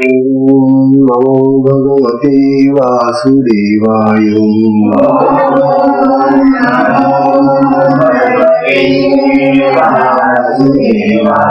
ॐ नमो भगवते वासुदेवाय भगवते वासुदेवाय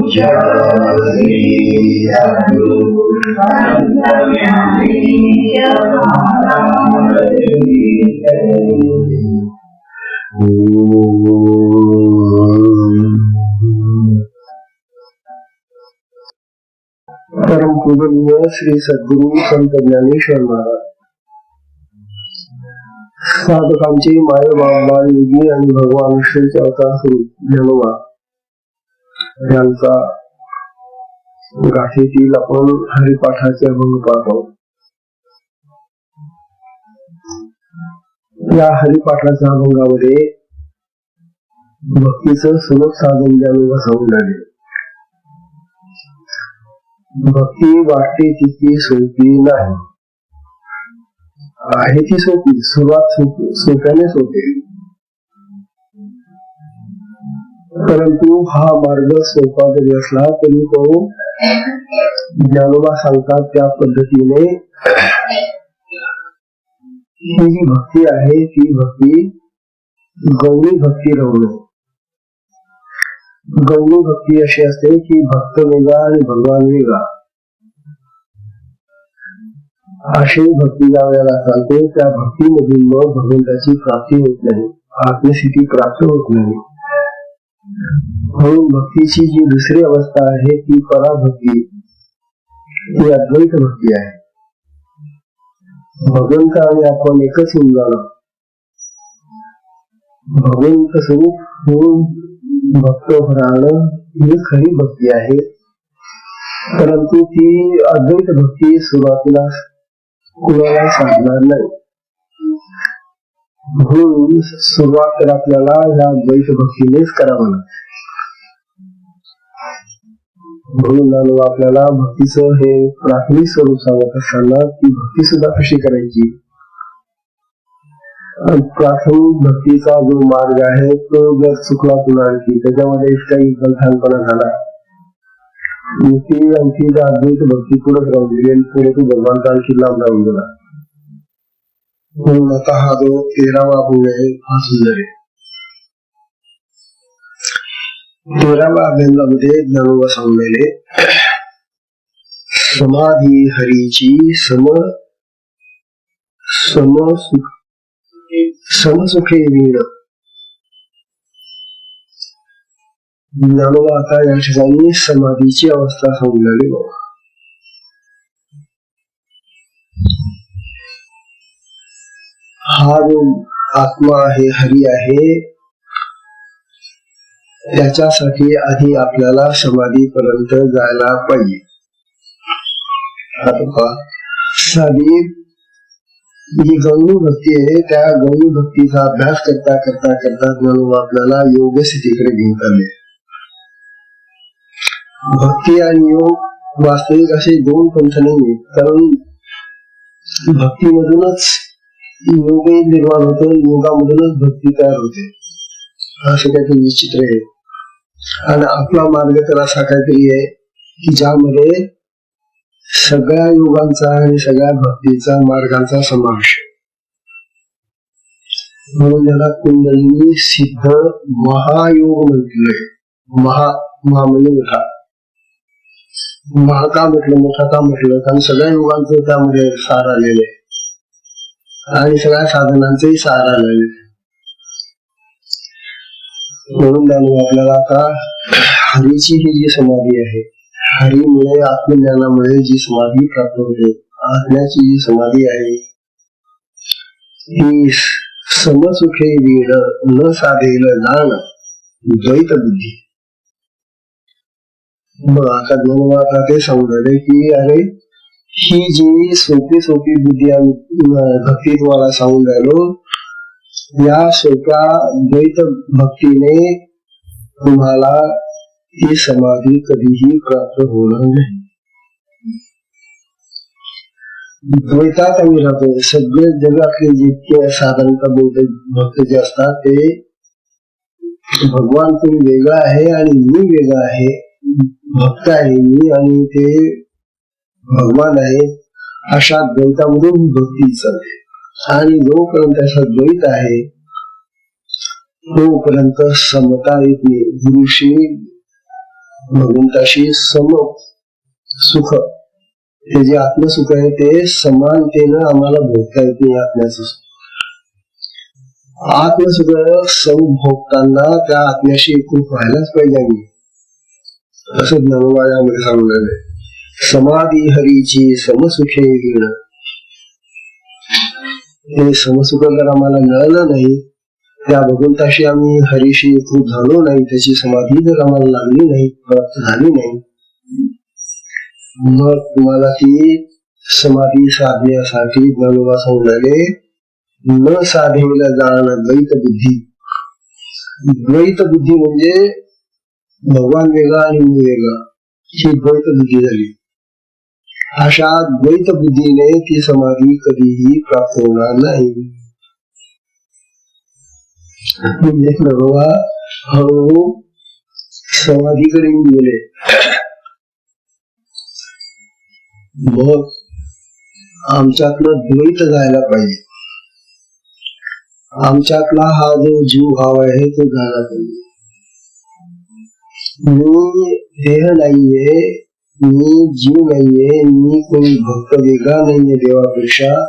परम पूजनीय श्री सद्गुरु संत ज्ञानेश्वर महाराज. साधकांचे माय बाबा योगी आणि भगवान श्री चौथा स्वरूप धन्यवाद यांचा गाठीतील आपण हरिपाठाचे अभंग पाहतो. या हरिपाठाच्या अभंगामध्ये भक्तीचं सुलभ साधन ज्ञानोबा सांगून आले भक्ती वाटते तितकी सोपी नाही. आहे ती सोपी सुरुवात सोपी सोप्यानेच होते परंतु हा मार्ग सोपा जरी असला तरी तो ज्ञानोबा सांगतात त्या पद्धतीने. ही जी भक्ती आहे, ती भक्ती गौरी भक्ती रवणे गौरी भक्ती अशी असते की भक्त वेगळा आणि भगवान वेगळा. अशी भक्ती ज्यावेळेला चालते, त्या भक्तीमधून मग भगवंताची प्राप्ती होत नाही आत्मस्थिती प्राप्त होत नाही. म्हणून भक्तीची जी दुसरी अवस्था आहे ती पराभक्ती ती अद्वैत भक्ती आहे भगवंत आणि आपण एकच होऊन भगवंत स्वरूप होऊन भक्त राहणं ही खरी भक्ती आहे परंतु ती अद्वैत भक्ती सुरुवातीला कुणाला साधणार नाही। म्हणून सुरुवात तर आपल्याला या द्वैतभक्तीनेच करावं लागते. म्हणून आपल्याला भक्तीचं हे प्राथमिक स्वरूप सांगत असताना ती भक्ती सुद्धा कशी करायची? प्राथमिक भक्तीचा जो मार्ग आहे तो जर चुकला पुन्हा आणखी त्याच्यामध्ये काही गलथानपणा झाला ती आणखी अद्वैत भक्ती पुढे राहून गेली आणि पुढे तो भगवानचा आणखी लांब राहून गेला. म्हणून आता हा जो तेरावा अभंग आहे हा सुंदर। आहे तेराव्या अभंगामध्ये ज्ञानोबा सांगलेले समाधी हरीची सम सम समसुखे वीण। ज्ञानोबा आता या ठिकाणी समाधीची अवस्था सांगलेली बाबा हा जो आत्मा आहे हरी आहे. त्याच्यासाठी आधी आपल्याला समाधी पर्यंत जायला पाहिजे. साधी जी गौरी भक्ती आहे. त्या गौरी भक्तीचा अभ्यास करता करता करता म्हणून आपल्याला योग स्थितीकडे घेऊन चालले. भक्ती आणि योग वास्तविक असे दोन पंथ नाही कारण भक्तीमधूनच योगही निर्माण होतो योगामधूनच भक्ती तयार होते. असे काहीतरी विचित्र आहे. आणि आपला मार्ग तर असा काहीतरी आहे की ज्यामध्ये सगळ्या योगांचा आणि सगळ्या भक्तीचा मार्गांचा समावेश म्हणून याला कुंडलिनी सिद्ध महायोग म्हटलंय. महा महा म्हणजे मोठा. महा का म्हटलं? मोठा का म्हटलं? कारण सगळ्या योगांचं त्यामध्ये सार आलेलं आहे. आणि सगळ्या साधनांचाही सहारा लागले म्हणून त्यामुळे आपल्याला आता हरीची ही जी समाधी आहे हरीमुळे आत्मज्ञानामुळे जी समाधी प्राप्त होते आज्ञाची जी समाधी आहे ही समसुखे वीण न साधेल जाण द्वैत बुद्धी. मग आता दोन आता ते समजले की अरे ही जी सोपी सोपी बुद्धी आम्ही सांगून राहिलो या सोप्या द्वैत भक्तीने तुम्हाला ही समाधी कधीही प्राप्त होणार नाही. द्वैतात आम्ही राहतो. सगळे जगातले जितके साधारणतः बौद्ध भक्त जे असतात ते भगवान कोणी वेगळा आहे आणि मी वेगळा आहे भक्त आहे मी आणि ते भगवान आहे अशा द्वैतामधून भक्ती चालते. आणि जोपर्यंत असा द्वैत आहे तोपर्यंत समता येते. गुरुशी भगवंताशी सम सुख. ते जे आत्मसुख आहे ते समानतेनं आम्हाला भोगता येत नाही आत्म्याचं सुख. आत्मसुख संभोगताना त्या आत्म्याशी खूप व्हायलाच पाहिजे आम्ही. असं ज्ञानोबायामध्ये सांगलेलं आहे समाधी हरीची समसुखे घेण हे समसुख जर आम्हाला मिळालं नाही त्या भगवंताशी आम्ही हरीशी खूप झालो नाही त्याची समाधी जर आम्हाला लागली नाही प्राप्त झाली नाही मग तुम्हाला ती समाधी साधण्यासाठी ज्ञानोबा सांगणारे न साधेला जाणं द्वैत बुद्धी. द्वैत बुद्धी म्हणजे भगवान वेगळा आणि मी वेगळा. ही द्वैत बुद्धी झाली. अशा द्वैत बुद्धीने ती समाधी कधीही प्राप्त होणार नाही. म्हणजे हळूहळू समाधीकडे येऊन गेले. मग आमच्यातलं द्वैत जायला पाहिजे. आमच्यातला हा जो जीव भाव आहे तो झाला पाहिजे. मी देह नाहीये मी जीव नाहीये मी कोणी भक्त वेगळा नाहीये देवापेक्षा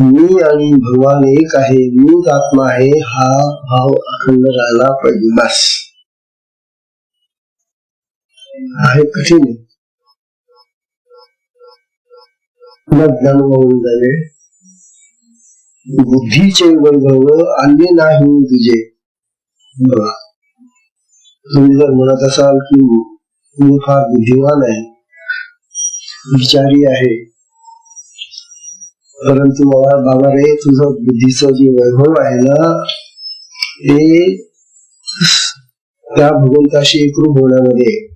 मी आणि भगवान एक आहे मीच आत्मा आहे हा भाव अखंड राहिला पाहिजे बस. आहे कठीण. आहे. ज्ञान होऊन झाले बुद्धीचे वैभव आले नाही तुझे. बघा. तुम्ही जर म्हणत असाल की मी फार बुद्धिमान आहे. विचारी आहे. परंतु बाबा बाबा रे तुझं बुद्धीचं जे वैभव आहे ना ते त्या भगवंताशी एकरूप होण्यामध्ये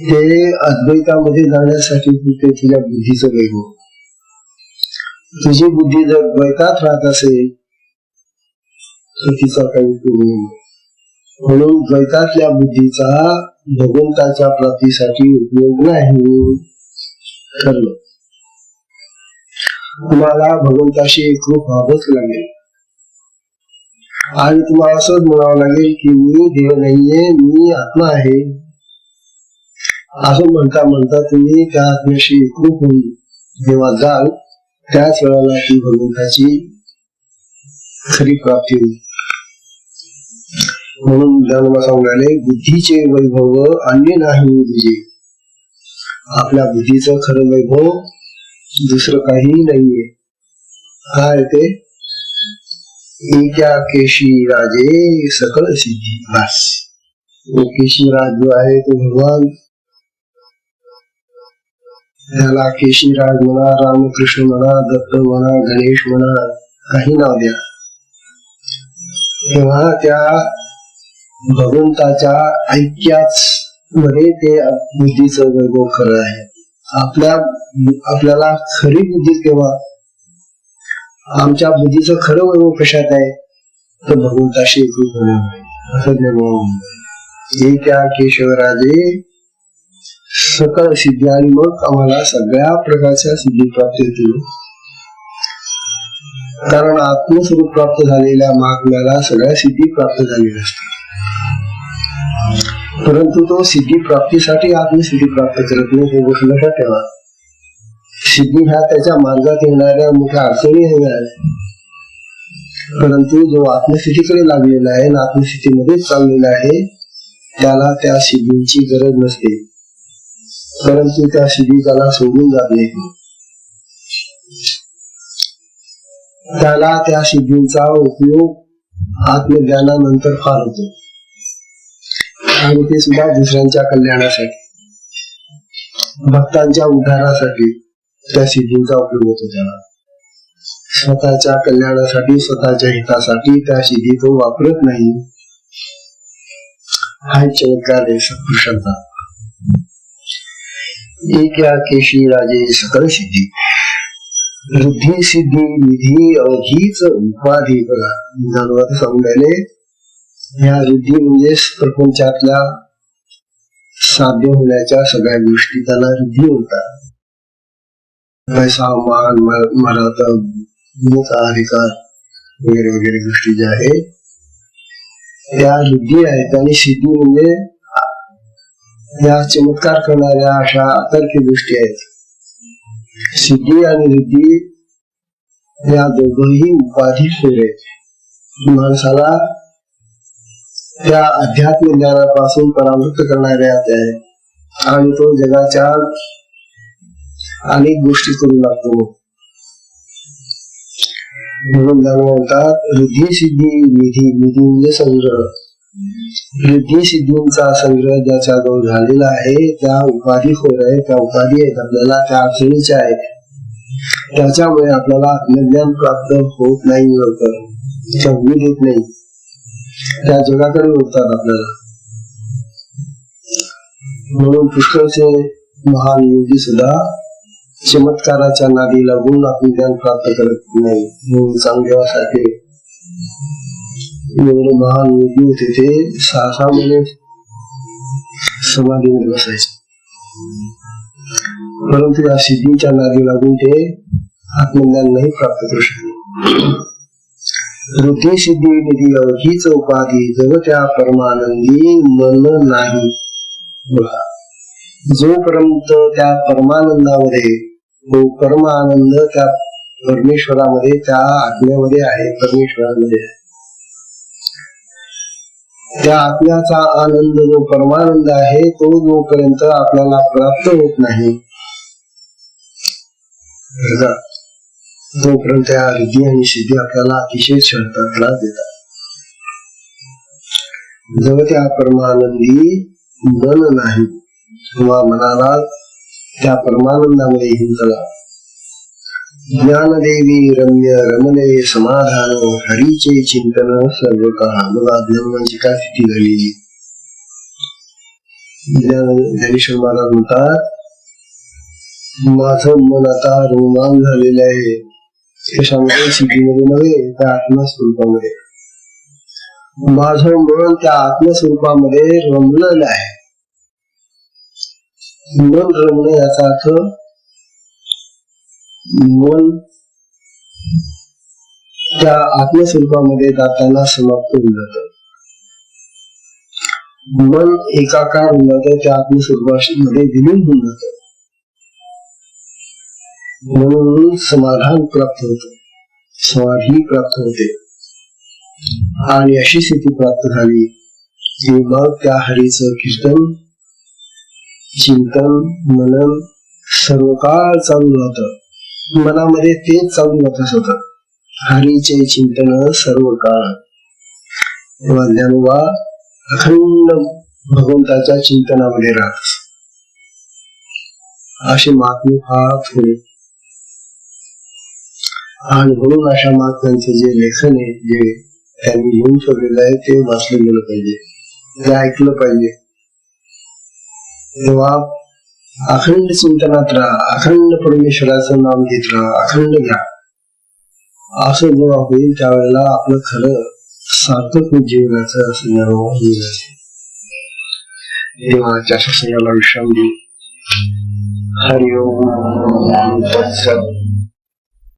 ते अद्वैतामध्ये जाण्यासाठी ते तुझ्या बुद्धीचं वैभव. तुझी बुद्धी जर द्वैतात राहत असेल तर तिचा काही उपयोग नाही. म्हणून द्वैतातल्या बुद्धीचा भगवंताच्या प्राप्तीसाठी उपयोग नाही ठरलं. तुम्हाला भगवंताशी एकरूप व्हावंच लागेल. आणि तुम्हाला असंच म्हणावं लागेल की मी देव नाहीये मी आत्मा आहे. असं म्हणता म्हणता तुम्ही त्या आत्म्याशी एकरूप होऊन जेव्हा जाल त्याच वेळेला ती भगवंताची खरी प्राप्ती होईल. म्हणून ज्ञानोबा सांगाले बुद्धीचे वैभव अन्य नाही तुझे आपल्या बुद्धीचं खरं वैभव दुसरं काहीही नाहीये. काय ते? एका केशी राजे सकळ सिद्धी. बस. केशी केशीराज जो आहे तो भगवान. त्याला केशीराज म्हणा रामकृष्ण म्हणा दत्त म्हणा गणेश म्हणा काही नाव द्या. तेव्हा त्या भगवंताच्या ऐक्याच मध्ये ते बुद्धीचं वैभव खरं आहे. आपल्या आपल्याला खरी बुद्धी केव्हा? आमच्या बुद्धीचं खरं वैभव कशात आहे? तर भगवंताशी एकूण होण्यामुळे असं ज्ञान एका केशवराजे सकळ सिद्धी आणि मग आम्हाला सगळ्या प्रकारच्या सिद्धी प्राप्त होतील. कारण आत्मस्वरूप प्राप्त झालेल्या महात्म्याला सगळ्या सिद्धी प्राप्त झालेल्या असतात. परंतु तो सिद्धी प्राप्तीसाठी आत्मसिद्धी प्राप्त करत नाही हे गोष्ट लक्षात ठेवा. सिद्धी ह्या त्याच्या मार्गात येणाऱ्या मोठ्या अडचणी आहेत परंतु जो आत्मस्थितीकडे लागलेला आहे आणि आत्मस्थितीमध्येच चाललेला आहे त्याला त्या सिद्धींची गरज नसते. परंतु त्या सिद्धी त्याला सोडून जात नाही त्याला त्या सिद्धींचा उपयोग आत्मज्ञानानंतर फार होतो. आणि ते सुद्धा दुसऱ्यांच्या कल्याणासाठी भक्तांच्या उद्धारासाठी त्या सिद्धींचा उपयोग होतो त्याला. स्वतःच्या कल्याणासाठी स्वतःच्या हितासाठी त्या सिद्धी तो वापरत नाही. हा चमत्कार आहे सत्पुरुषांचा. एक या केशी राजे सकल सिद्धी. वृद्धी सिद्धी निधी अवधीच उपाधी बघा. सांगून राहिले. ह्या वृद्धी म्हणजे प्रपंचातल्या साध्य होण्याच्या सगळ्या गोष्टी त्याला वृद्धी होतात पैसा मान मराठा मोठा अधिकार वगैरे वगैरे गोष्टी ज्या आहेत त्या रुद्धी आहेत आणि सिद्धी म्हणजे या चमत्कार करणाऱ्या अशा अतर्की गोष्टी आहेत. सिद्धी आणि रिद्धी या दोघही उपाधी खोर आहेत. माणसाला त्या अध्यात्म ज्ञानापासून परावृत्त करणाऱ्या त्या आणि तो जगाच्या अनेक गोष्टी करू लागतो. म्हणून ज्ञान म्हणतात रिद्धी सिद्धी निधी निधी म्हणजे संग्रह. रिद्धी सिद्धींचा संग्रह ज्याच्याजवळ झालेला आहे त्या उपाधी खोर आहे त्या उपाधी आहेत आपल्याला त्या अडचणीच्या आहेत. त्याच्यामुळे आपल्याला आत्मज्ञान प्राप्त होत नाही लवकर. त्या देत नाही. त्या जगाकडे उठतात आपल्याला. म्हणून पुष्कळचे महान योगी सुद्धा चमत्काराच्या नादी लागून आपण ज्ञान प्राप्त करत नाही म्हणून एवढे महान योगी होते ते सहा सहा महिने समाधीमध्ये बसायचे. परंतु या सिद्धीच्या नादी लागून ते आत्मज्ञान नाही प्राप्त करू शकले. वृद्धी सिद्धी निधी हीच उपाधी जग त्या परमानंदी मन नाही. जोपर्यंत त्या परमानंदामध्ये तो परमानंद त्या परमेश्वरामध्ये त्या आत्म्यामध्ये आहे परमेश्वरामध्ये आहे. त्या आत्म्याचा आनंद जो परमानंद आहे तो जोपर्यंत आपल्याला प्राप्त होत नाही. जोपर्यंत त्या रिद्धी आणि सिद्धी आपल्याला अतिशय श्रद्धा त्रास देतात. जर त्या परमानंदी मन नाही किंवा मनाला त्या परमानंदामध्ये हिंदला ज्ञानदेवी रम्य रमणे समाधान हरीचे चिंतन सर्व मला ज्ञानाची काय स्थिती झाली? ज्ञानेश्वर महाराज म्हणतात माझं मन आता रोमान झालेलं आहे. त्याच्यामुळे सिद्धीमध्ये नव्हे त्या आत्मस्वरूपामध्ये माझं मन त्या आत्मस्वरूपामध्ये रमलेलं आहे. मन रमणं याचा अर्थ मन त्या आत्मस्वरूपामध्ये जाताना समाप्त होऊन जात. मन एकाकार होऊन जात त्या आत्मस्वरूपामध्ये विलीन होऊन जात. म्हणून समाधान प्राप्त होत. समाधी प्राप्त होते. आणि अशी स्थिती प्राप्त झाली की मग त्या हरीच कीर्तन चिंतन मनन सर्व काळ चालू राहत मनामध्ये तेच चालू राहतच होत. हरीचे चिंतन सर्व काळ. तेव्हा ज्ञानोबा अखंड भगवंताच्या चिंतनामध्ये राहत. असे महात्मे फार थोडे. आणि म्हणून अशा महात्म्यांचे जे लेखन आहे जे त्यांनी लिहून ठेवलेलं आहे ते वाचलं गेलं पाहिजे. ते ऐकलं पाहिजे. तेव्हा अखंड चिंतनात राहा अखंड परमेश्वराचं नाम घेत राहा अखंड घ्या. असं जेव्हा होईल त्यावेळेला आपलं खरं सार्थक जीवनाचं असं निर्माण होईल तेव्हा. विश्राम देऊ. हरिओम. तत्सत